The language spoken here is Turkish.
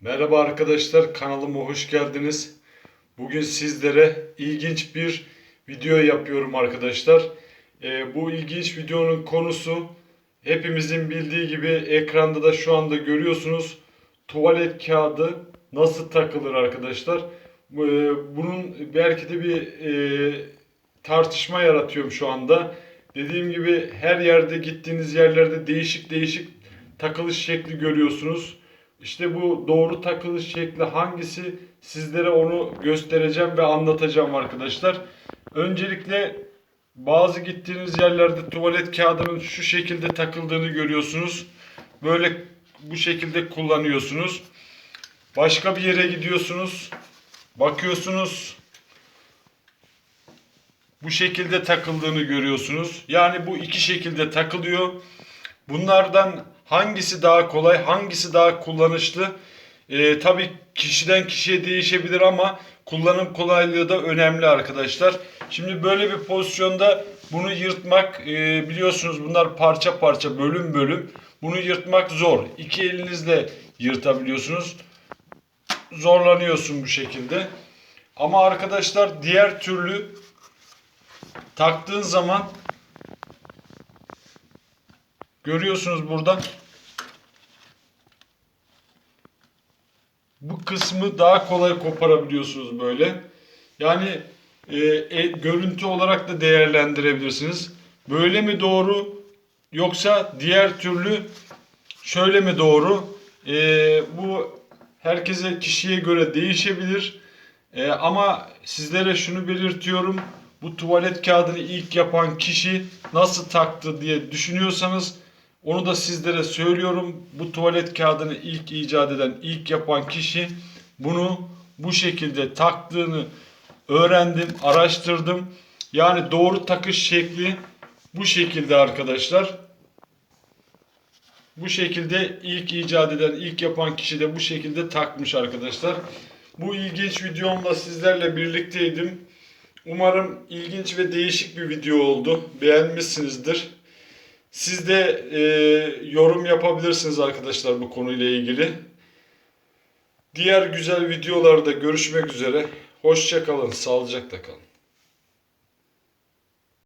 Merhaba arkadaşlar kanalıma hoş geldiniz. Bugün sizlere ilginç bir video yapıyorum arkadaşlar. Ee, bu ilginç videonun konusu hepimizin bildiği gibi ekranda da şu anda görüyorsunuz. Tuvalet kağıdı nasıl takılır arkadaşlar. Ee, bunun belki de bir e, tartışma yaratıyorum şu anda. Dediğim gibi her yerde gittiğiniz yerlerde değişik değişik takılış şekli görüyorsunuz. İşte bu doğru takılış şekli hangisi sizlere onu göstereceğim ve anlatacağım arkadaşlar. Öncelikle bazı gittiğiniz yerlerde tuvalet kağıdının şu şekilde takıldığını görüyorsunuz. Böyle bu şekilde kullanıyorsunuz. Başka bir yere gidiyorsunuz. Bakıyorsunuz bu şekilde takıldığını görüyorsunuz. Yani bu iki şekilde takılıyor. Bunlardan hangisi daha kolay, hangisi daha kullanışlı? Ee, tabii kişiden kişiye değişebilir ama kullanım kolaylığı da önemli arkadaşlar. Şimdi böyle bir pozisyonda bunu yırtmak e, biliyorsunuz bunlar parça parça bölüm bölüm. Bunu yırtmak zor. İki elinizle yırtabiliyorsunuz. Zorlanıyorsun bu şekilde. Ama arkadaşlar diğer türlü taktığın zaman görüyorsunuz buradan bu kısmı daha kolay koparabiliyorsunuz böyle. Yani e, e, görüntü olarak da değerlendirebilirsiniz. Böyle mi doğru yoksa diğer türlü şöyle mi doğru? E, bu herkese kişiye göre değişebilir. E, ama sizlere şunu belirtiyorum. Bu tuvalet kağıdını ilk yapan kişi nasıl taktı diye düşünüyorsanız onu da sizlere söylüyorum. Bu tuvalet kağıdını ilk icat eden, ilk yapan kişi bunu bu şekilde taktığını öğrendim, araştırdım. Yani doğru takış şekli bu şekilde arkadaşlar. Bu şekilde ilk icat eden, ilk yapan kişi de bu şekilde takmış arkadaşlar. Bu ilginç videomla sizlerle birlikteydim. Umarım ilginç ve değişik bir video oldu. Beğenmişsinizdir. Siz de e, yorum yapabilirsiniz arkadaşlar bu konuyla ilgili. Diğer güzel videolarda görüşmek üzere. Hoşçakalın, sağlıcakla kalın.